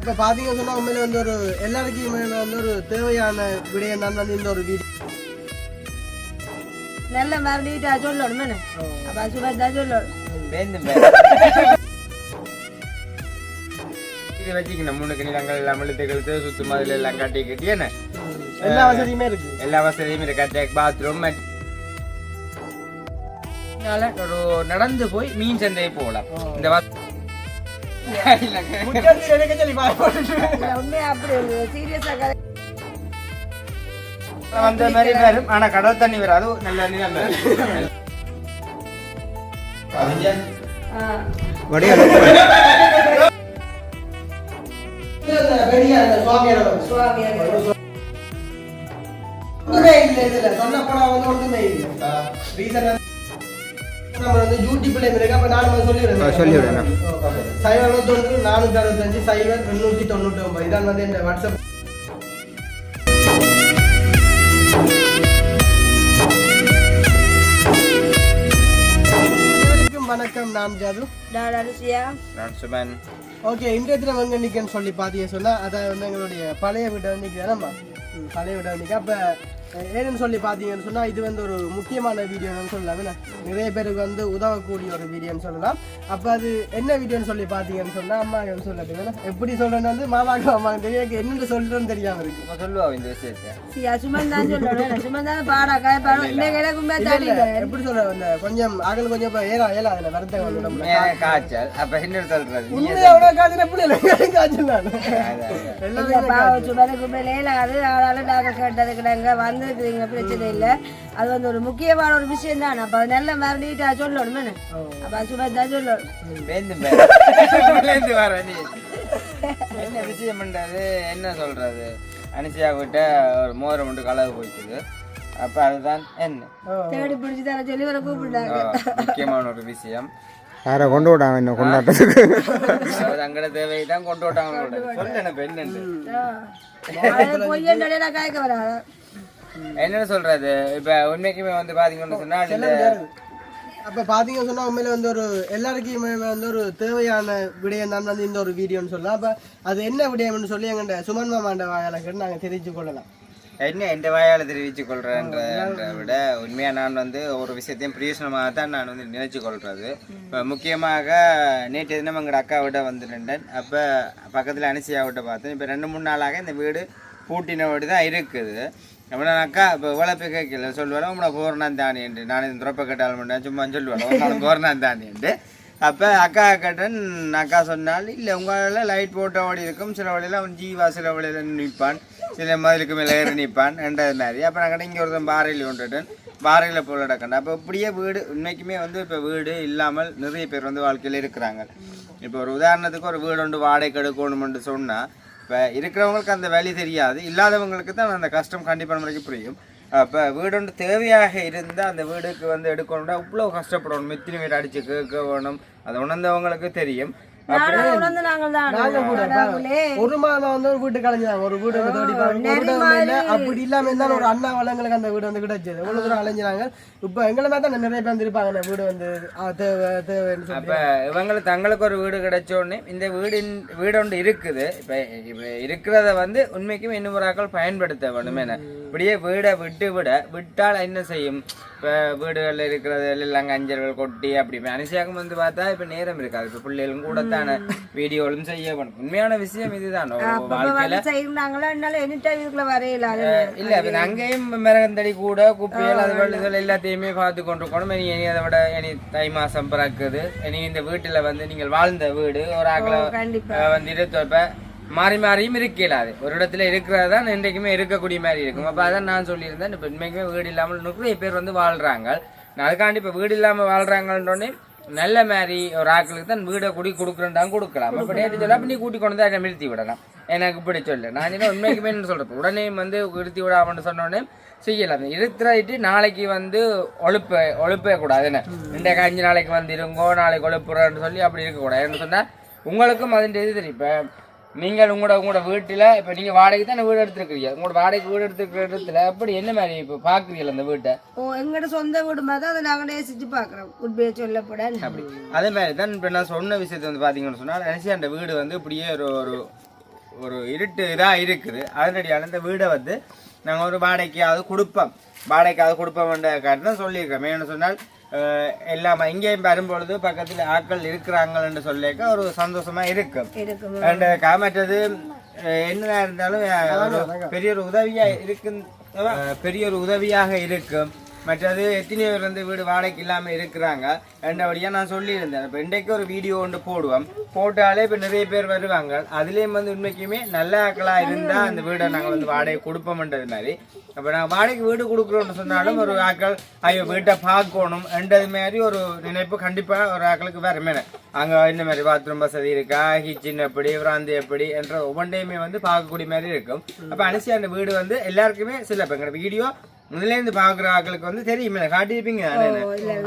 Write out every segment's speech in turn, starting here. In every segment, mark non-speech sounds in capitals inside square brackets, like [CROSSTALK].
இப்போ பார்த்தீங்க சொன்னா உண்மையில வந்து ஒரு எல்லாருக்குமே வந்து ஒரு தேவையான விடயம் தான் வந்து இந்த ஒரு வீடியோ நல்ல மாதிரி நீட்டா சொல்லணும் அப்ப சுபர் தான் சொல்லணும். இது வச்சுக்கணும். முன்னுக்கு நிலங்கள் எல்லாம் இழுத்து சுத்து மாதிரி எல்லாம் கட்டி கட்டி என்ன? எல்லா வசதியுமே இருக்கு. எல்லா வசதியும் இருக்கு. அட்டாக் பாத்ரூம் ஒரு நடந்து போய் மீன் சந்தையை போகலாம் இந்த வந்த மாதிரி வரும் ஆனா கடல் தண்ணி வராது நல்ல நிலம் வந்து. இல்லை நம்ம வந்து யூடியூப்ல இருக்கு. அப்ப நான் வந்து சொல்லிவிடுறேன் சொல்லிவிடுறேன். சைவர் அறுபத்தொன்று நானூற்றி அறுபத்தஞ்சு சைவர் எண்ணூற்றி தொண்ணூற்றி ஒன்பது இதான் வந்து இந்த வாட்ஸ்அப் வணக்கம். நான் ஜாது. நான் அரிசியா நான் சுமன். ஓகே இன்றைய தினம் எங்க நிற்கன்னு சொல்லி பார்த்தீங்க சொன்னா அதை வந்து எங்களுடைய பழைய வீட்டை வந்து நிற்கிறேன் நம்ம பழைய வீட்டை நிற்க அப்போ ஏன்னு சொல்லி பார்த்தீங்கன்னு சொன்னா இது வந்து ஒரு முக்கியமான வீடியோன்னு சொல்லலாம். என்ன நிறைய பேருக்கு வந்து உதவக்கூடிய ஒரு வீடியோன்னு சொல்லலாம். அப்போ அது என்ன வீடியோன்னு சொல்லி பார்த்தீங்கன்னு சொன்னா அம்மா வந்து சொல்லட்டுங்க எப்படி சொல்றேன்னு வந்து மாமாக்கு அம்மாக்கு தெரியும் எனக்கு என்னென்னு சொல்றேன்னு தெரியாம இருக்கு. இப்ப சொல்லுவா இந்த விஷயத்தை. சுமன் தான் சொல்லணும் என்ன சுமன் தான் பாடா உண்மையா இல்ல, இல்ல, தெரியல எப்படி சொல்ற இந்த கொஞ்சம் அகல் கொஞ்சம் ஏறா ஏலா அதுல வருத்தம் வந்து நம்ம காய்ச்சல்? அப்ப என்ன சொல்றது? நீ உண்மையா எவ்வளவு காய்ச்சல் எப்படி இல்லை? காய்ச்சல் நான்? எல்லாமே பாவம் சுமனுக்கு மேலே அது ஆனாலும் நாங்கள் கேட்டதுக்கு நாங்கள் வந்திருக்கிறீங்க பிரச்சனை இல்லை. அது வந்து ஒரு முக்கியமான ஒரு விஷயம் தான் அப்போ அது நல்ல நீட்டாக சொல்லணும் என்ன? அப்போ தான் சொல்லணும். [LAUGHS] என்ன விஷயம் பண்றது என்ன சொல்றது? அனிசியா கிட்ட ஒரு மோதிரம் மட்டும் கலவு போயிட்டுது. அப்ப அதுதான் என்ன? தேடி பிடிச்சி தர சொல்லி வர கூப்பிட்டாங்க. முக்கியமான ஒரு விஷயம். யாரை கொண்டு விடாம என்ன கொண்டாட்டத்துக்கு? அங்கட தேவையை தான் கொண்டு விட்டாங்க. சொல்ல எனக்கு என்னன்னு பொய்யன் நான் காய்க்க வராது என்னன்னு சொல்றது? இப்ப உண்மைக்குமே வந்து பாத்தீங்கன்னு சொன்னா அப்ப பாத்தீங்க சொன்னா உண்மையில வந்து ஒரு எல்லாருக்குமே வந்து ஒரு தேவையான விடயம் தான் வந்து இந்த ஒரு வீடியோன்னு சொல்லலாம். அப்ப அது என்ன விடயம்னு சொல்லி எங்கள்ட சுமன் மாமாண்ட வாயால கேட்டு நாங்க தெரிஞ்சு கொள்ளலாம். என்ன இந்த வாயால தெரிவிச்சு கொள்றேன்றதை விட உண்மையா நான் வந்து ஒரு விஷயத்தையும் பிரியோசனமாக தான் நான் வந்து நினைச்சு கொள்றது. இப்போ முக்கியமாக நேற்று தினம் எங்களோட அக்கா விட வந்துருந்தேன். அப்போ பக்கத்தில் அனிசியா விட்ட பார்த்தேன். இப்போ ரெண்டு மூணு நாளாக இந்த வீடு பூட்டின வீடு தான் இருக்குது. எப்படின்னாக்கா நான் அக்கா இப்போ இவ்வளோ கேட்கல. சொல்லுவேன் உங்களை போர்னான் தானே என்று. நான் இந்த துறப்ப கேட்டாலும் பண்ணேன் சும்மா சொல்லுவேன். ஒரு நாள் போர்னான் என்று. அப்போ அக்கா கேட்டேன் அக்கா சொன்னால் இல்லை உங்களால் லைட் போட்ட வழி இருக்கும். சில வழியில் அவன் ஜீவா சில வழியில் நிற்பான். சில மதிலுக்கு மேலே ஏறி நிற்பான். என்றது மாதிரி. அப்போ நான் இங்கே ஒருத்தன் பாறையில் கொண்டுட்டேன் பாறையில் போல் நடக்கணும் அப்போ இப்படியே வீடு இன்றைக்குமே வந்து இப்போ வீடு இல்லாமல் நிறைய பேர் வந்து வாழ்க்கையில் இருக்கிறாங்க. இப்போ ஒரு உதாரணத்துக்கு ஒரு வீடு ஒன்று வாடகை எடுக்கணும்னு சொன்னால் இப்போ இருக்கிறவங்களுக்கு அந்த வேலை தெரியாது. இல்லாதவங்களுக்கு தான் அந்த கஷ்டம் கண்டிப்பாக முறைக்கு புரியும். அப்போ வீடு ஒன்று தேவையாக இருந்தால் அந்த வீடுக்கு வந்து எடுக்கணும்னா இவ்வளோ கஷ்டப்படணும். எத்தனை வீடு அடித்து கேட்க வேணும். அதை உணர்ந்தவங்களுக்கு தெரியும். ஒரு மாதம் வந்து ஒரு வீட்டு கலைஞ்சாங்க ஒரு வீடு தேடி வீடு அப்படி இல்லாம இருந்தாலும் ஒரு அண்ணா வளங்களுக்கு அந்த வீடு வந்து கிடைச்சது. எவ்வளவு தூரம் அலைஞ்சினாங்க. இப்ப எங்களை மாதிரி நிறைய பேர் இருப்பாங்க அந்த வீடு வந்து அப்ப இவங்களுக்கு தங்களுக்கு ஒரு வீடு கிடைச்ச உடனே இந்த வீடின் வீடு ஒன்று இருக்குது. இப்ப இப்ப இருக்கிறத வந்து உண்மைக்கும் இன்னும் ஒரு ஆக்கள் பயன்படுத்த வேணும் என்ன இப்படியே வீடை விட்டு விட விட்டால் என்ன செய்யும்? இப்ப வீடுகளில் இருக்கிறது எல்லாம் அஞ்சல்கள் கொட்டி அப்படி அனுசியாகம் வந்து பார்த்தா இப்ப நேரம் இருக்காது. இப்ப பிள்ளைகளும் கூட தானே வீடியோலும் செய்ய உண்மையான விஷயம் இதுதான். இல்ல இப்ப அங்கேயும் மிளகந்தடி கூட குப்பைகள் அது இதுகள் எல்லாத்தையுமே பார்த்து கொண்டிருக்கணும். இனி இனி அதை விட இனி தை மாசம் பிறக்குது. இனி இந்த வீட்டுல வந்து நீங்கள் வாழ்ந்த வீடு ஒரு அஹ் வந்து இருத்தப்ப மாறி மாறியும் இருக்கலாது ஒரு இடத்துல இருக்கிறது தான் இன்றைக்குமே இருக்கக்கூடிய மாதிரி இருக்கும். அப்போ அதான் நான் சொல்லியிருந்தேன் இப்போ இன்றைக்குமே வீடு இல்லாமல் நிறைய பேர் வந்து வாழ்கிறாங்க நான் அதுக்காண்டி இப்போ வீடு இல்லாமல் வாழ்கிறாங்கன்றோடனே நல்ல மாதிரி ஒரு ஆக்களுக்கு தான் வீடை குடி கொடுக்குறேன்டாங்க கொடுக்கலாம். அப்போ நேற்று சொல்ல அப்ப நீ கூட்டி கொண்டு வந்து நிறுத்தி விடலாம். எனக்கு இப்படி சொல்ல. நான் என்ன உண்மைக்குமே என்ன சொல்கிறேன் உடனே வந்து நிறுத்தி விடாமன்னு சொன்னோடனே செய்யலாம். இருத்துறாயிட்டு நாளைக்கு வந்து ஒழுப்ப ஒழுப்பே கூடாது. என்ன? இன்றைக்கு அஞ்சு நாளைக்கு வந்து இருங்கோ நாளைக்கு ஒழுப்புறேன்னு சொல்லி அப்படி இருக்கக்கூடாது. சொன்னால் உங்களுக்கும் அதுன்ற இது தெரியும். இப்போ நீங்கள் உங்களோட உங்களோட வீட்டில் இப்போ நீங்கள் வாடகைக்கு தானே வீடு எடுத்துருக்கிறீங்க? உங்களோட வாடகைக்கு வீடு எடுத்துருக்கிற இடத்துல அப்படி என்ன மாதிரி இப்போ பார்க்குறீங்களா அந்த வீட்டை? ஓ எங்கட சொந்த வீடு மாதிரி தான் அதை நாங்க நேசிச்சு பாக்குறோம் உண்மையை சொல்லப்பட அப்படி. அதே மாதிரி தான் இப்போ நான் சொன்ன விஷயத்தை வந்து பார்த்தீங்கன்னு சொன்னால் நினச்சி அந்த வீடு வந்து இப்படியே ஒரு ஒரு ஒரு இருட்டு இதாக இருக்குது. அதனடியால் இந்த வீடை வந்து நாங்கள் ஒரு வாடகைக்காவது கொடுப்போம். வாடகைக்காவது கொடுப்போம்ன்ற காட்டு தான் சொல்லியிருக்கோம் ஏன்னு சொன்னால் எல்லாம் இங்கேயும் வரும்பொழுது பக்கத்தில் ஆட்கள் இருக்கிறாங்கன்னு சொல்லிக்க ஒரு சந்தோஷமா இருக்கும். அண்ட் காமற்றது என்ன இருந்தாலும் பெரிய ஒரு உதவியா இருக்கு பெரிய ஒரு உதவியாக இருக்கும். மற்றது எத்தனை பேர் வந்து வீடு வாடகைக்கு இல்லாமல் இருக்கிறாங்க. ரெண்டபடியாக நான் சொல்லியிருந்தேன். இப்போ இன்றைக்கு ஒரு வீடியோ ஒன்று போடுவோம். போட்டாலே இப்போ நிறைய பேர் வருவாங்க. அதுலேயும் வந்து உண்மைக்குமே நல்ல ஆக்களாக இருந்தால் அந்த வீடை நாங்கள் வந்து வாடகை கொடுப்போம்ன்றது மாதிரி. அப்போ நாங்கள் வாடகைக்கு வீடு கொடுக்குறோம்னு சொன்னாலும் ஒரு ஆக்கள் ஐயோ வீட்டை பார்க்கணும் என்றது மாதிரி ஒரு நினைப்பு கண்டிப்பாக ஒரு ஆக்களுக்கு வேறு மேலே அங்கே இந்த மாதிரி பாத்ரூம் வசதி இருக்கா? கிச்சன் எப்படி? பிராந்தி எப்படி? என்ற ஒவ்வொன்றையுமே வந்து பார்க்கக்கூடிய மாதிரி இருக்கும். அப்போ அனுசி அந்த வீடு வந்து எல்லாருக்குமே சில இப்போ எங்களோட வீடியோ முதலேருந்து பார்க்குற ஆட்களுக்கு வந்து தெரியுமே. காட்டியிருப்பீங்க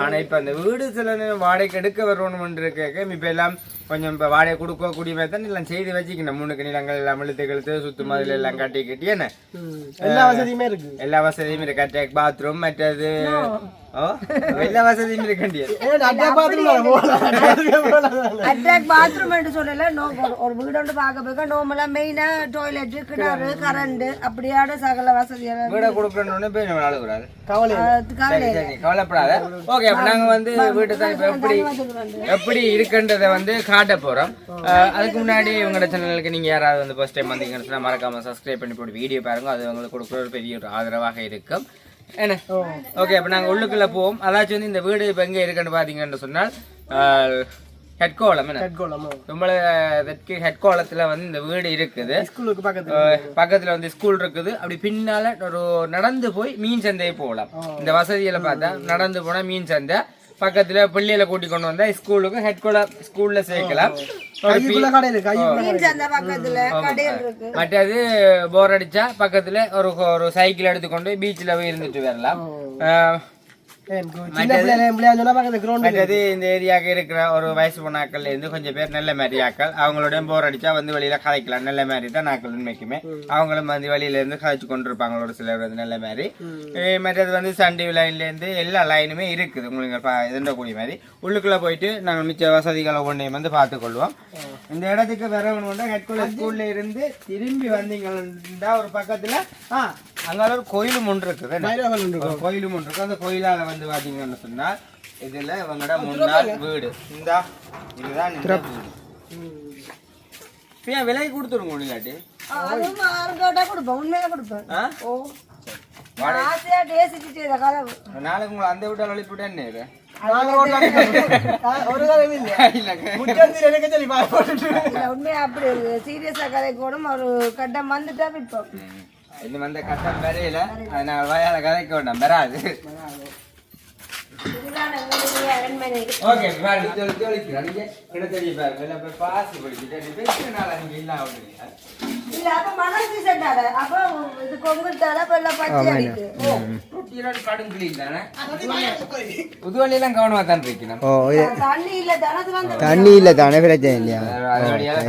ஆனால் இப்போ அந்த வீடு சில நேரம் வாடகைக்கு எடுக்க வரணும்னு இருக்க இப்போ எல்லாம் கொஞ்சம் இப்போ வாடகை கொடுக்க கூடிய மாதிரி தான் எல்லாம் செய்து வச்சுக்கணும். முன்னுக்கு நிலங்கள் எல்லாம் இழுத்து கழுத்து சுத்து மதில் எல்லாம் கட்டி கட்டி என்ன எல்லா வசதியுமே இருக்கு. எல்லா வசதியும் இருக்கு. அட்டாக் பாத்ரூம் மற்றது எல்லா வசதியும் இருக்கண்டிய ஏன் அட்டா பாத்ரூம் என்று சொல்லல நோ ஒரு- வீடு பார்க்க போய் நார்மலா மெயினா டாய்லெட் கிணறு கரண்ட் அப்படியான சகல வசதிகள் வீடை கொடுக்கணும்னு போய் நம்ம அழுகுறாரு கவலை சரி சரி கவலைப்படாத ஓகே அப்ப நாங்க வந்து வீட்டு தான் இப்ப எப்படி எப்படி இருக்குன்றத வந்து காட்ட போறோம் அதுக்கு முன்னாடி உங்களோட சேனலுக்கு நீங்க யாராவது வந்து ஃபர்ஸ்ட் டைம் வந்தீங்கன்னு மறக்காம சப்ஸ்கிரைப் பண்ணி போட்டு வீடியோ பாருங்க அது உங்களுக்கு கொடுக்குற ஒரு பெரிய ஒரு ஆதரவாக இருக்கும் என்ன? ஓகே அப்ப நாங்க உள்ளுக்குள்ள போவோம். அதாச்சும் வந்து இந்த வீடு இப்ப எங்க இருக்குன்னு பாத்தீங்கன்னு சொன்னால் ஹெட் கோலம் என்ன? கட்கோளமா நம்மள ஹெட் கோலத்துல வந்து இந்த வீடு இருக்குது. ஸ்கூலுக்கு பக்கத்துல பக்கத்துல வந்து ஸ்கூல் இருக்குது. அப்படி பின்னால ஒரு நடந்து போய் மீன் சந்தையை போகலாம் இந்த வசதியில பார்த்தா நடந்து போனா மீன் சந்தை. பக்கத்துல பிள்ளைகளை கூட்டி கொண்டு வந்தா ஸ்கூலுக்கு ஹெட் கோல ஸ்கூல்ல சேர்க்கலாம். மற்றது போர் அடிச்சா பக்கத்துல ஒரு ஒரு சைக்கிள் எடுத்துக்கொண்டு பீச்சில் போய் இருந்துட்டு வரலாம். இந்த ஏரியாவுக்கு இருக்கிற ஒரு வயசு பொண்ணாக்கள்ல இருந்து கொஞ்சம் பேர் நல்ல மாதிரி ஆக்கள். அவங்களோட போர் அடிச்சா வந்து வெளியில கதைக்கலாம். நல்ல மாதிரி தான் நாக்கள் உண்மைக்குமே. அவங்களும் வந்து வெளியில இருந்து கதைச்சு கொண்டு இருப்பாங்க ஒரு சிலர் வந்து நல்ல மாதிரி. மற்றது வந்து சண்டே லைன்ல இருந்து எல்லா லைனுமே இருக்குது. உங்களுக்கு இதண்டக்கூடிய மாதிரி. உள்ளுக்குள்ள போயிட்டு நாங்கள் மிச்ச வசதிகள் ஒவ்வொன்றையும் வந்து பார்த்துக்கொள்வோம். இந்த இடத்துக்கு வரவங்க ஹெட்குள்ள ஸ்கூல்ல இருந்து திரும்பி வந்தீங்கன்னா ஒரு பக்கத்துல ஆ அங்க ஒரு கோயிலும் ஒன்று இருக்குது. கோயிலும் ஒன்று இருக்கு அந்த கோயிலால வந்து பாத்தீங்கன்னு சொன்னா இதுல இவங்களோட முன்னாள் வீடு. இந்தா இதுதான் வீடு. ஏன் விலை கொடுத்துருங்க இல்லாட்டி நாளைக்கு உங்களை அந்த வீட்டால் அழிப்புட்டு என்ன. ஒரு இல்ல. [LAUGHS] எனக்கு சொல்லி உண்மையா அப்படி சீரியஸா கதை கூடும். ஒரு கட்டம் வந்துட்டா விற்போம். இந்த வந்து கஷ்டம் வரையில அதனால வயால கதைக்க வேண்டாம் வராது ஓகே பாருங்க சொல்லி சொல்லிக்கிறேன் நீங்க என்ன தெரிய பாருங்க இல்லை போய் பாசி படிச்சுட்டு பெரிய நாளா நீங்க இல்லாம விடுறீங்க இல்ல அப்ப மனசு செட்டாட அப்ப இது கொங்குட்டால அப்ப எல்லாம் பச்சை அடிக்கு. ஓ ரொட்டியோட கடும் கிளீன் தானே? புதுவழியெல்லாம் கவனமா தான் இருக்கணும். ஓ இது தண்ணி இல்ல தண்ணி தானே பிரச்சனை இல்லையா?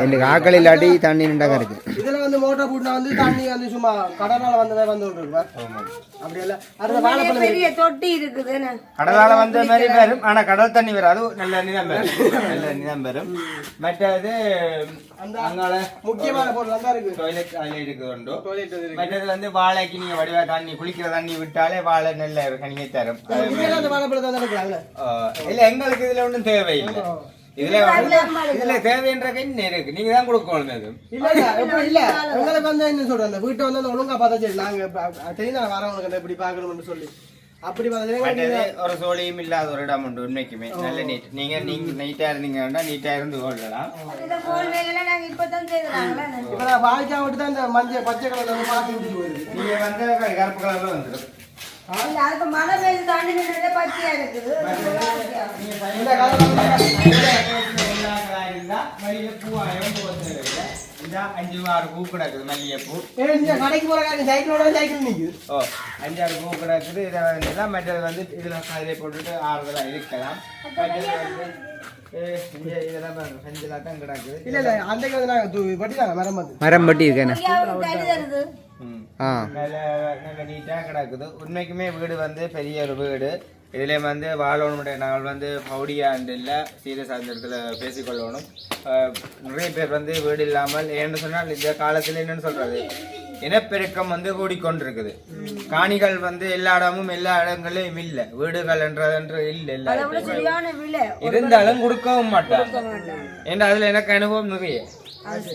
எனக்கு ஆக்கள் இல்லாட்டி தண்ணி நின்றாக இருக்கு. இதுல வந்து மோட்டர் போட்டுனா வந்து தண்ணி வந்து சும்மா கடனால வந்ததே வந்து இருக்கு அப்படி இல்ல அது உண்மையிலேயே பெரிய தொட்டி இருக்குது? கடலால வந்த மாதிரி வரும். ஆனா கடல் தண்ணி வராது நல்ல நிதம் வரும். நல்ல நிதம் வரும். மற்றது அங்கால முக்கியமான பொருள் தான் இருக்கு. டாய்லெட் அதுல இருக்குது உண்டு. டாய்லெட் இருக்கு? மற்றது வந்து வாழைக்கு நீங்க வடிவா தண்ணி குளிக்கிற தண்ணி விட்டாலே வாழை நல்ல கனியை தரும். இல்ல எங்களுக்கு இதுல ஒண்ணும் தேவையில்லை. இதுல இதுல தேவைன்ற கண்ணு இருக்கு. நீங்க தான் கொடுக்கணும் அது இல்ல இல்ல எப்படி இல்ல உங்களுக்கு வந்து என்ன சொல்றேன் அந்த வீட்டை வந்து அந்த ஒழுங்கா பார்த்தா சரி நாங்க தெரியும் வரவங்களுக்கு எப்படி பாக்கணும்னு சொல்லி. அப்படி ஒரு சோழியும் இல்லாத ஒரு இடம் உண்டு உண்மைக்குமே. நல்ல நீட் நீங்க நீங்க நீட்டா இருந்தீங்கன்னா நீட்டா இருந்து நான் வாய்க்கா விட்டு தான் இந்த மஞ்சள் பச்சை கலர்ல வந்து பார்த்து போயிருது நீங்க வந்து கருப்பு கலர்ல வந்துடும் மழை பெய்து நின்றதே பச்சையா இருக்குது அஞ்சு ஆறு பூ கிடக்குது மல்லிகைப்பூ. இந்த கடைக்கு போற காரணம் சைக்கிளோட சைக்கிள் நிக்குது. ஓ அஞ்சாறு பூ கிடக்குது. இதை வந்து மற்றது வந்து இதில் அதிலே போட்டுட்டு ஆறுதலாக இருக்கலாம். மற்றது வந்து மரம் வந்து மரம் பட்டி இருக்கேனே நல்ல நீட்டாக கிடக்குது. உண்மைக்குமே வீடு வந்து பெரிய ஒரு வீடு. இதுலேயும் வந்து வாழணுடைய நாங்கள் வந்து பவுடியாண்டு இல்லை சீரியஸ் அந்த இடத்துல பேசிக்கொள்ளணும் நிறைய பேர் வந்து வீடு இல்லாமல் ஏன்னு சொன்னால் இந்த காலத்தில் என்னன்னு சொல்றது? இனப்பெருக்கம் வந்து கூடிக்கொண்டிருக்குது. காணிகள் வந்து எல்லா இடமும் எல்லா இடங்களையும் இல்லை. வீடுகள் என்றது இல்லை இல்லை இருந்தாலும் கொடுக்கவும் மாட்டாங்க. ஏன்னா அதுல எனக்கு அனுபவம் நிறைய.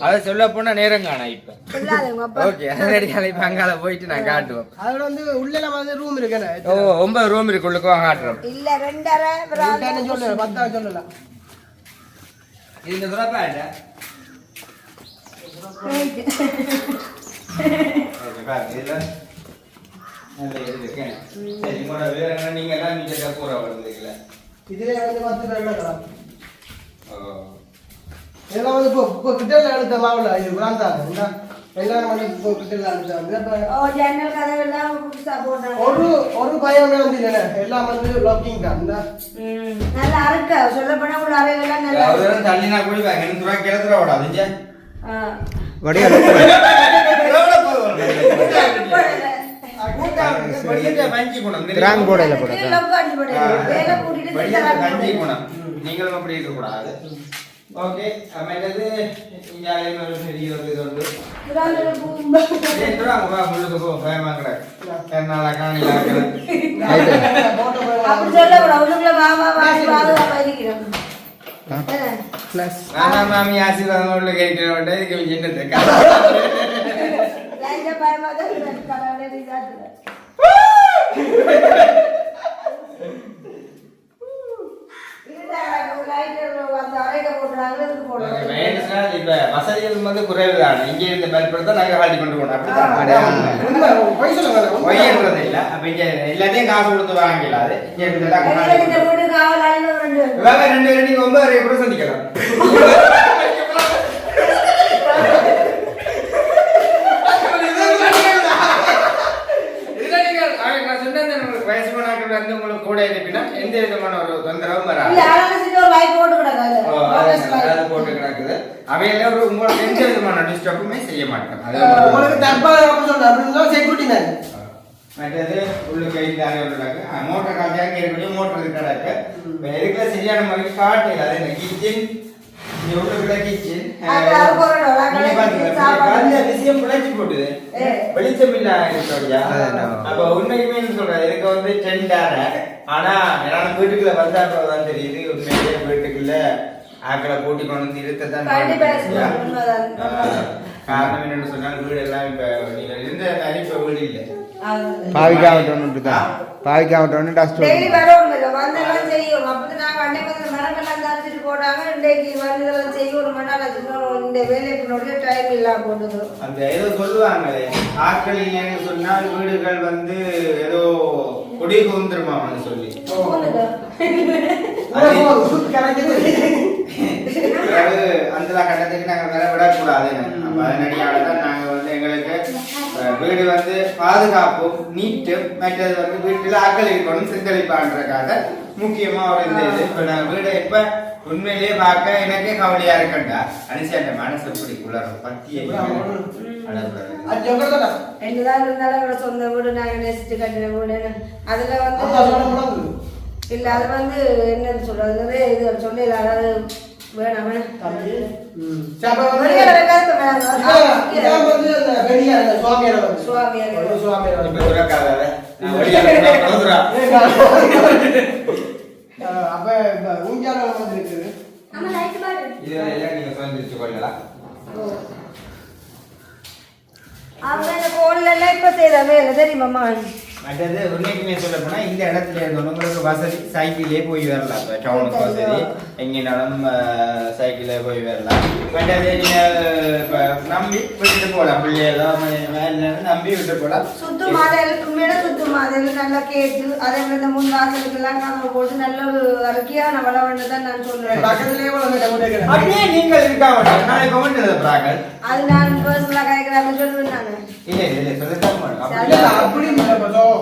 அதை சொல்ல போனா நேரம் காணா இப்ப. ஓகே இப்ப அங்கால போயிட்டு நான் காட்டுவோம். அதோட வந்து உள்ள வந்து ரூம் இருக்குண்ணே ஓ ஒன்பது ரூம் இருக்குள்ளுக்கோ காட்டுறோம். இல்ல ரெண்டரை சொல்லல பத்தாயிரம் சொல்லலாம் இது இந்த பாருங்க இதுல இருக்கு. வந்து பத்து ஓ. இதெல்லாம் வந்து இப்போ இப்போ கிட்டல எடுத்த மாவுல இது பிராந்தாங்க இந்த எல்லாரும் வந்து இப்போ கிட்டல எடுத்தாங்க ஒரு ஒரு பயமே வந்து இல்லைண்ணே எல்லாம் வந்து லாக்கிங் தான். நல்லா அறுக்க. சொல்ல போனா உள்ள அறையெல்லாம் நல்லா அவரும் தள்ளினா கூட எனக்கு துறா கிளத்துற விடாது ஆ. வடிவா கிராங்க் போடையில போட கீழே உட்கார்ந்து போடுங்க. வேலை கூட்டிட்டு சித்தரா கஞ்சி குணம் நீங்களும் அப்படி இருக்கக்கூடாது. ஓகே அமேலது இங்காலே ஒரு பெரிய ஒரு இது உண்டு புறாந்தல பூம்பா. ஏய், இங்க வாங்க, வா, முள்ளுக்கு போ, பயமா கிடக்கு. என்னால காணில ஆக்குறது. போட்டோ அப்படி சொல்லக்கூடாது. உள்ளுக்குள்ள மாமா வாங்கி பாதுகாப்பா இருக்கிறோம். என்ன? ப்ளஸ் வேணாம் மாமி, ஆசீர்வாதம் உள்ளுக்கு இருக்கிற மட்டும் இதுக்கு சின்னது. லைட்டா பயமா தான் இருக்கு. கடவுளே நீ காட்டுற. இதுதான் எனக்கு light அந்த அறையில போடுறாங்க, இதுக்கு போடுறாங்க. வேணும்னா இப்ப வசதிகள் வந்து குறைவுதான். இங்க இருந்த தான் நாங்க வாங்கி கொண்டு போனோம். அப்படித்தான். உண்மை பொய் சொல்லுங்க பொய்யன்றது இல்ல. அப்ப இங்க எல்லாத்தையும் காசு கொடுத்து வாங்கிக்கலாம். அது இங்க ஒரு ரெண்டு பேரும் நீங்க ஒன்பது கூட சந்திக்கலாம் இதுல நீங்க, அவன் நான் சொன்னேன் உங்களுக்கு வயசு போனாக்கள் வந்து உங்களுக்கு கூட இருப்பினா எந்த விதமான ஒரு தொந்தரவும் வராது இல்ல, ஆளாளுக்கு சின்ன ஒரு light போட்டு கிடக்கு அதுல. ஓ, Focus அது light. அது போட்டு கிடக்குது அவையெல்லாம் ஒரு உங்களுக்கு எந்த டிஸ்டர்புமே செய்ய மாட்டோம். அது உங்களுக்கு தற்பாதுகாப்பு சொல்றேன் அப்படின்னா செக்யூரிட்டி மேன் மற்றது உள்ள கையில் தானே உள்ளாங்க மோட்டர் காட்டியாக இருக்கக்கூடிய மோட்டர் இருக்காடாக்க இருக்கிற சரியான முறைக்கு காட்டு அது இந்த கிச்சன் இங்க உள்ள கிச்சன். விஷயம் பிழைச்சு போட்டுது. வெளிச்சம் இல்ல இருக்கோடியா அதான். அப்ப உண்மைக்குமே என்ன சொல்றேன் இதுக்கு வந்து டென்டான ஆனா நான் வீட்டுக்குள்ள வந்தா தான் தெரியுது. உண்மையிலேயே வீட்டுக்குள்ள ஆக்களை கூட்டி கொண்டு வந்து. ஆஹ், காரணம் என்னன்னு சொன்னால் வீடு எல்லாம் இப்ப நீங்க இருந்த மாதிரி இப்ப வீடு இல்லை. அது. பாவிக்காமட்டோன்னு தான் பாவிக்காமட்டோன்னு டஸ்ட் டெய்லி வரவும் இல்லை வந்தெல்லாம் செய்யும். அப்போ நாங்கள் அன்னைக்கு வந்து மரங்கள்லாம் தரிச்சிட்டு போட்டாங்க. இன்றைக்கு வந்து இதெல்லாம் செய்யணும் மணால இந்த வேலைக்கு டைம் இல்லாம அந்த ஏதோ சொல்லுவாங்களே ஆட்கள் இல்லைன்னு சொன்னால் வீடுகள் வந்து ஏதோ கொடி குந்துருமான்னு சொல்லி. அதாவது அந்த கட்டத்துக்கு நாங்க வேற விடக்கூடாது அப்ப அதனடியால தான் வந்து எங்களுக்கு வீடு வந்து பாதுகாப்பும் நீட்டும் மற்றது வந்து வீட்டுல ஆக்கள் இருக்கணும் சிந்தளிப்பான்றதுக்காக முக்கியமா ஒரு இந்த இது. இப்ப நான் வீடை இப்ப உண்மையிலேயே பார்க்க எனக்கே கவலையா இருக்கண்டா. அனுசி அந்த மனசு எப்படி குளரும். பத்தியை என்னதான் இருந்தாலும் சொந்த வீடு நாங்கள் நேசிச்சு கட்டின வீடு அதுல வந்து இல்ல அது வந்து என்னன்னு சொல்றது? இது அதாவது அப்ப ஊஞ்சால வந்து இருக்குது இதெல்லாம் நீங்க சுதந்திரிச்சு கொள்ளலாம் அவங்க கோல்ல எல்லாம் இப்ப செய்யற வேலை தெரியுமாம்மா மற்றது உண்மைக்குமே சொல்ல போனா இந்த இடத்துல இருந்தோம் உங்களுக்கு வசதி சைக்கிளே போய் வரலாம். இப்போ டவுனுக்கு வசதி. எங்கேனாலும் சைக்கிளே போய் வரலாம். மற்றது இப்ப நம்பி விட்டுட்டு போகலாம் பிள்ளைகளோ வேலை நம்பி விட்டு போகலாம் சுத்து மாதல் உண்மையில சுத்து மாதல் நல்லா கேட்டு அதே மாதிரி இந்த முன் வாசலுக்கு எல்லாம் கதவு போட்டு நல்ல ஒரு அறிக்கையான வளவன்னு தான் நான் சொல்றேன். பக்கத்துலயே. அப்படியே நீங்கள் இருக்கா நாளைக்கு கமெண்ட் எழுதுறாங்க அது நான் பர்சனலா கேட்கறாங்க சொல்லுவேன் நானு. இல்ல இல்ல சொல்லத்தான் அப்படி இல்லை.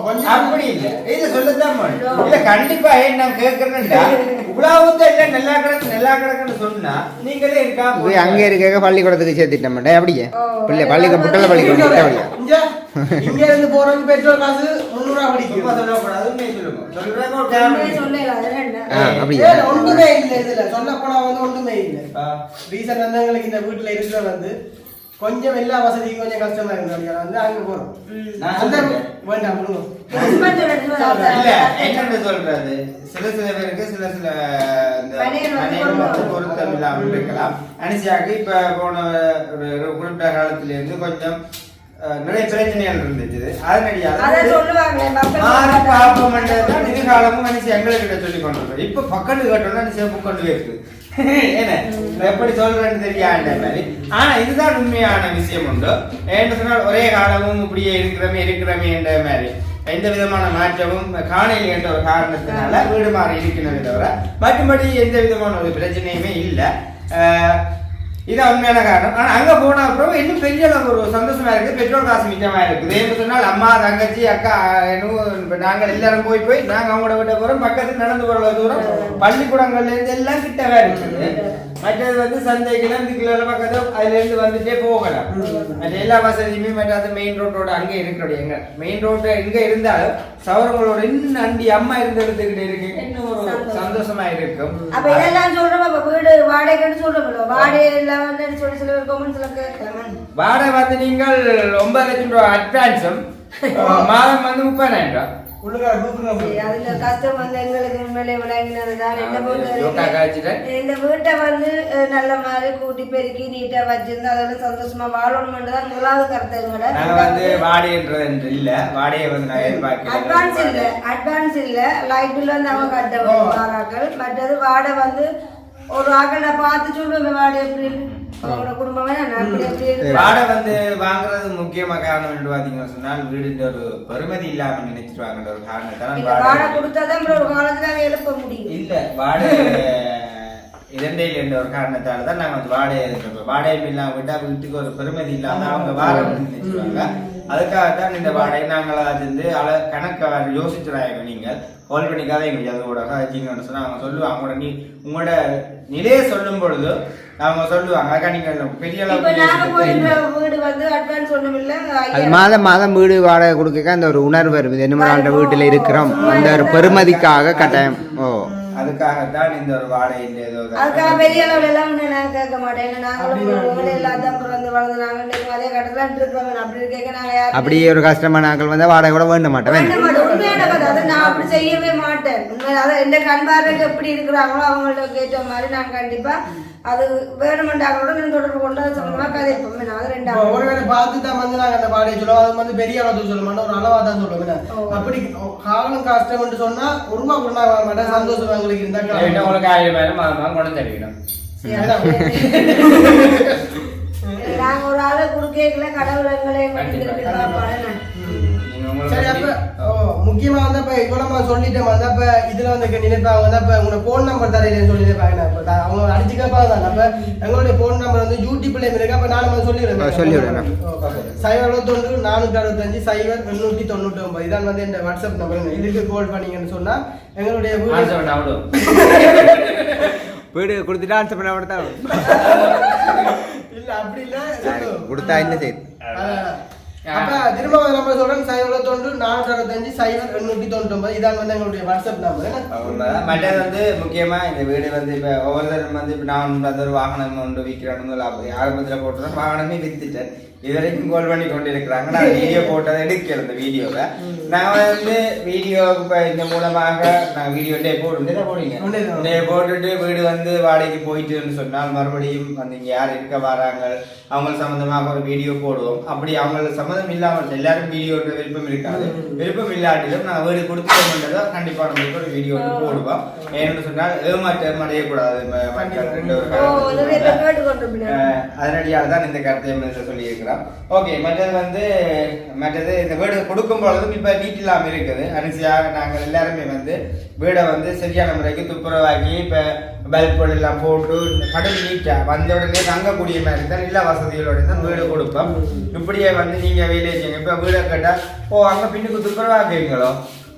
கொஞ்சம் அப்படி இல்ல. இது சொல்லத்தான் மாட்டோம் இல்ல கண்டிப்பா ஏன் நான் கேட்கறேன்டா இவ்வளவு இல்ல நல்லா கிடக்கு நல்லா கிடக்குன்னு சொன்னா நீங்களே இருக்கா இது அங்கே இருக்க பள்ளிக்கூடத்துக்கு சேர்த்துட்ட மாட்டேன் அப்படியா. வழியா பிள்ளை பள்ளிக்கு புட்டல பள்ளிக்கு புட்ட வழியா இங்க இருந்து போறதுக்கு பெட்ரோல் காசு முந்நூறுவா சும்மா பிடிக்கும் சொல்லக்கூடாது சொல்லுங்க. இல்லை இதுல. சொல்ல போனா வந்து ஒண்ணுமே இல்லை. ரீசன் வந்து எங்களுக்கு இந்த வீட்டுல இருக்கிற வந்து கொஞ்சம் எல்லா வசதிக்கும் கொஞ்சம் கஷ்டமா இருந்தாங்க வந்து அங்க போறோம். நான் அந்த சொல்றேன். வேண்டாம் சொல்றது சொல்றது சில சில பேருக்கு சில சில பொருத்தம். இல்லாமல் இருக்கலாம். அனிஷாக்கு இப்ப போன ஒரு ஒரு குறிப்பிட்ட காலத்துல இருந்து கொஞ்சம் நிறைய பிரச்சனைகள் இருந்துச்சு. அதை அதனடியாக மாறி எதிர்காலமும் மனுஷன் எங்ககிட்ட சொல்லி கொண்டு. இப்ப பக்கத்து கட்டணும் நிச்சயம் கொண்டு போயிருக்கு. என்ன? எப்படி சொல்றேன்னு தெரியாத மாதிரி. ஆனா இதுதான் உண்மையான விஷயம் உண்டு. ஏன்னு சொன்னால் ஒரே காலமும் இப்படியே இருக்கிறமே இருக்கிறமே என்ற மாதிரி. எந்த விதமான மாற்றமும் காணையில் என்ற ஒரு காரணத்தினால வீடு மாறி இருக்கிறது தவிர மற்றபடி எந்த விதமான ஒரு பிரச்சனையுமே இல்லை. இதான் உண்மையான காரணம். ஆனா அங்க போன அப்புறம் இன்னும் பெரிய அளவு ஒரு சந்தோஷமா இருக்கு. பெட்ரோல் காசு மிச்சமா இருக்குது. ஏன்னு சொன்னால் அம்மா தங்கச்சி அக்கா இன்னும் நாங்கள் எல்லாரும் போய் போய் நாங்க அவங்களோட விட்ட போறோம். பக்கத்துக்கு நடந்து போற தூரம் பள்ளிக்கூடங்கள்ல இருந்து எல்லாம் கிட்டவே இருக்குது. மற்றது வந்து இந்த கிலோ பக்கத்து அதுல இருந்து வந்துட்டே போகலாம் மற்ற எல்லா வசதியுமே மற்ற மெயின் ரோட்டோட அங்கே இருக்கிறோட எங்க மெயின் ரோட்டு எங்க இருந்தாலும் சவரங்களோட இன்னும் அண்டி அம்மா இருந்த இடத்துக்கிட்ட இருக்கு இன்னும் ஒரு சந்தோஷமா இருக்கும் அப்ப இதெல்லாம் சொல்றோம் அப்ப வீடு வாடகைன்னு சொல்றோம்ல வாடகைல வந்து சொல்லி சில பேர் வாடகை வந்து நீங்கள் ஒன்பது லட்சம் ரூபாய் அட்வான்ஸும் மாதம் வந்து முப்பதாயிரம் ரூபாய் அதுல கஷ்டம் வந்து எங்களுக்கு உண்மையிலே விளங்கினதுதான் வீட்டு காய்ச்சிட்டேன். இந்த வீட்டை வந்து நல்ல மாதிரி கூட்டி பெருக்கி நீட்டா வச்சிருந்து அதோட சந்தோஷமா வாழணும்னு தான் முதலாவது கருத்து எங்களோட. வந்து வாடகைன்றது இல்ல. வாடகை வந்து நான் அட்வான்ஸ் இல்ல. எதிர்பார்க்கிறேன் அட்வான்ஸ் இல்ல. லைட் பில் வந்து அவங்க கட்ட வாராக்கள் மற்றது வாடகை வந்து ஒரு ஆக்களை பார்த்து சொல்லுங்க வாடகை எப்படி? அவங்களோட குடும்பமே அப்படி வாடகை வந்து வாங்குறது முக்கியமா காரணம் என்று பாத்தீங்கன்னு சொன்னால் வீடுன்ற ஒரு பெருமதி இல்லாம நினைச்சிட்டு வாங்குற ஒரு காரணத்தால வாடகை வாடகை கொடுத்தாதான் அப்புறம் ஒரு காலத்துல அவன் எழுப்ப முடியும். இல்ல வாடகை இதண்டையில் என்ற ஒரு காரணத்தால தான் நாங்க வந்து வாடகை வாடகை இல்லாம விட்டா வீட்டுக்கு ஒரு பெருமதி இல்லாம அவங்க வாரம் நினைச்சுவாங்க அதுக்காக தான் இந்த வாடகை நாங்கள் அது வந்து அள கணக்க யோசிச்சுறாங்க நீங்கள். கால் பண்ணி கதைங்க அதோட கதைச்சிங்கன்னு சொன்னா அவங்க சொல்லுவாங்க. அவங்களோட நீ உங்களோட நிலையை சொல்லும் பொழுது அவங்க சொல்லுவாங்க அக்கா நீங்க பெரிய இப்ப நாங்க அளவுக்கு போயிருந்த வீடு வந்து அட்வான்ஸ் ஒண்ணும் இல்ல அது மாதம் மாதம் வீடு வாடகை கொடுக்க அந்த ஒரு உணர்வு வருது. என்ன ஆண்ட வீட்டில் இருக்கிறோம். அந்த ஒரு பெருமதிக்காக கட்டாயம். ஓ. அதுக்காகத்தான் இந்த ஒரு இந்த ஏதோ அதுக்காக பெரிய அளவுல எல்லாம் ஒண்ணு நான் கேட்க மாட்டேன். நாங்களும் உங்களை எல்லாத்தையும் பிறந்து வளர்ந்து நாங்க இன்னைக்கு அதே கட்டத்துல இருக்கிறோம் அப்படி இருக்க நாங்க யாரும் அப்படி ஒரு கஷ்டமான ஆட்கள் வந்து வாடகை கூட வேண்ட மாட்டேன். உண்மையான. அதை நான் அப்படி செய்யவே மாட்டேன். உண்மையில அதை எந்த கண் பார்வைக்கு எப்படி இருக்கிறாங்களோ அவங்களுக்கு ஏற்ற மாதிரி நான் கண்டிப்பா அது வேணுமெண்டாங்களோட நான் தொடர்பு கொண்டு அதை சொந்தமா கதை எப்பவுமே நான் ரெண்டாவது ஒருவேளை பார்த்து தான் வந்து நாங்க அந்த வாடகை சொல்லுவோம். அது வந்து பெரிய அளவு சொல்ல மாட்டோம் ஒரு அளவா தான் சொல்லுவோம்? அப்படி காலம் கஷ்டம் சொன்னா ஒரு ரூபா கூட வாங்க மாட்டேன். சந்தோஷம் எங்களுக்கு இருந்தா. உங்களுக்கு ஆயிரம் பேரும் மாதம் கொண்டு தருவிடும் [LAUGHS] நாங்க ஒரு ஆளை குறுக்கேக்கல கடவுள் எங்களை சரி அப்ப முக்கியமா வந்து அப்ப இவ்வளவு நம்ம சொல்லிட்டோம் வந்து அப்ப இதுல வந்து நினைப்பாங்க வந்து அப்ப உங்களோட போன் நம்பர் தரையிலன்னு சொல்லி நினைப்பாங்க அப்ப அவங்க அடிச்சு கேட்பாங்க தான் அப்ப எங்களுடைய போன் நம்பர் வந்து யூடியூப்ல இருக்கு அப்ப நானும் வந்து சொல்லிடுறேன். சொல்லிவிடுங்க. சைபர் அறுபத்தொன்று நானூற்றி அறுபத்தஞ்சு சைபர் எண்ணூற்றி தொண்ணூற்றி ஒன்பது இதான் வந்து இந்த வாட்ஸ்அப் நம்பருங்க இதுக்கு கால் பண்ணீங்கன்னு சொன்னா எங்களுடைய வீடு கொடுத்துட்டா ஆன்சர் பண்ண மட்டும் தான் இல்ல அப்படி இல்ல கொடுத்தா என்ன செய்யுது அதான். அப்ப திரும்ப நம்ம சொல்றேன். சைபர் தொன்று நானூற்றி அறுபத்தஞ்சு சைபர் எண்ணூற்றி ஒன்பது இதான் வந்து எங்களுடைய வாட்ஸ்அப் நம்பர். மற்றது வந்து முக்கியமா இந்த வீடு வந்து இப்ப ஒவ்வொருத்தரும் வந்து இப்ப நான் வந்து ஒரு வாகனம் ஒன்று விற்கிறோம்னு அப்படி ஆரம்பத்துல போட்டுதான் வாகனமே வித்துட்டேன். இது வரைக்கும் கோல் பண்ணி கொண்டு இருக்கிறாங்க நான் வீடியோ போட்டதை எடுக்கல இந்த வீடியோவை நான் வந்து வீடியோ இந்த மூலமாக நான் வீடியோ டே போட்டு போடுங்க. டே போட்டுட்டு வீடு வந்து வாடகைக்கு போயிட்டுன்னு சொன்னால் மறுபடியும் வந்து இங்க யார் இருக்க வராங்க அவங்க சம்பந்தமாக ஒரு வீடியோ போடுவோம் அப்படி அவங்க சம்மந்தம் இல்லாமல் எல்லாரும் வீடியோ விருப்பம் இருக்காது விருப்பம் இல்லாட்டிலும் நான் வீடு கொடுத்தோம்ன்றதை கண்டிப்பா நம்மளுக்கு ஒரு வீடியோ போடுவோம் ஏன்னு சொன்னால் ஏமாற்றம் அடையக்கூடாது அஹ் அதனடியால் தான் இந்த கருத்தை வந்து சொல்லியிருக்கிறோம் ஓகே மற்றது வந்து மற்றது இந்த வீடு கொடுக்கும் பொழுதும் இப்போ நீட் இல்லாமல் இருக்குது. அரிசியாக நாங்கள் எல்லாருமே வந்து வீடை வந்து சரியான முறைக்கு துப்புரவாக்கி இப்போ பல்ப் எல்லாம் போட்டு கடல் நீட்டாக வந்த உடனே தங்கக்கூடிய மாதிரி தான் எல்லா வசதிகளோட தான் வீடு கொடுப்போம். இப்படியே வந்து நீங்கள் வேலையை செய்யுங்க இப்போ வீடை கேட்டால் ஓ அங்கே பின்னுக்கு துப்புரவாக்குவீங்களோ?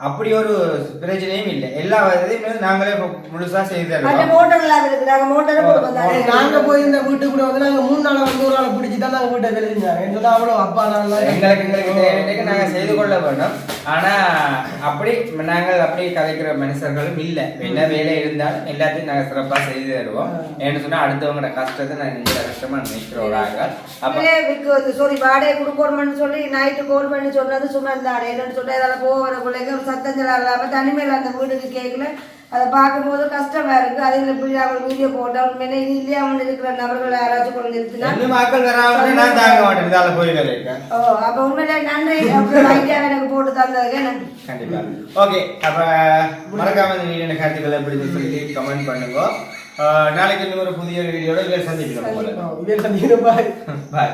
அப்படி ஒரு பிரச்சனையும் இல்லை. எல்லா வசதியும் நாங்களே இப்ப முழுசா செய்து நாங்க போய் இந்த வீட்டுக்கு கூட வந்து நாங்க மூணு நாளை வந்து ஒரு நாளை பிடிச்சி தான் நாங்க வீட்டை வேலை செஞ்சாங்க என்ன அவ்வளவு அப்பா நான் எங்களுக்கு எங்களுக்கு தேவைக்கு நாங்க செய்து கொள்ள வேண்டும் ஆனா அப்படி நாங்கள் அப்படி கதைக்கிற மனுஷர்களும் இல்ல. என்ன வேலை இருந்தாலும் எல்லாத்தையும் நாங்க சிறப்பா செய்து தருவோம். ஏன்னு சொன்னா அடுத்தவங்களோட கஷ்டத்தை நாங்க இந்த கஷ்டமா நினைக்கிறவராக. அப்ப அவங்களே விக்கு வந்து சொல்லி வாடகை கொடுக்கணும்னு சொல்லி நைட்டு கால் பண்ணி சொன்னது சுமந்தாடே என்னன்னு சொல்லி அதெல்லாம் போக வர பிள்ளைங்க ஒரு சத்தஞ்சலா இல்லாம தனிமையில் அந்த வீட்டுக்கு கேட்கல அதை பார்க்கும்போது கஷ்டமா இருக்கு. அதில் இப்படி அவங்க வீடியோ போட்டா உண்மையிலே இது இல்லையா? அவங்க இருக்கிற நபர்கள் யாராச்சும் கொண்டு நிறுத்தினா? ஓ அப்ப உண்மையிலே நன்றி. ஐடியா எனக்கு போட்டு தந்ததுக்கு கண்டிப்பா. ஓகே அப்ப மறக்காம இந்த வீடியோ கருத்துக்களை எப்படி சொல்லி கமெண்ட் பண்ணுங்க. நாளைக்கு இன்னொரு புதிய வீடியோட சந்திக்கலாம் உங்களை இவன் சந்திக்கிறப்ப பாய்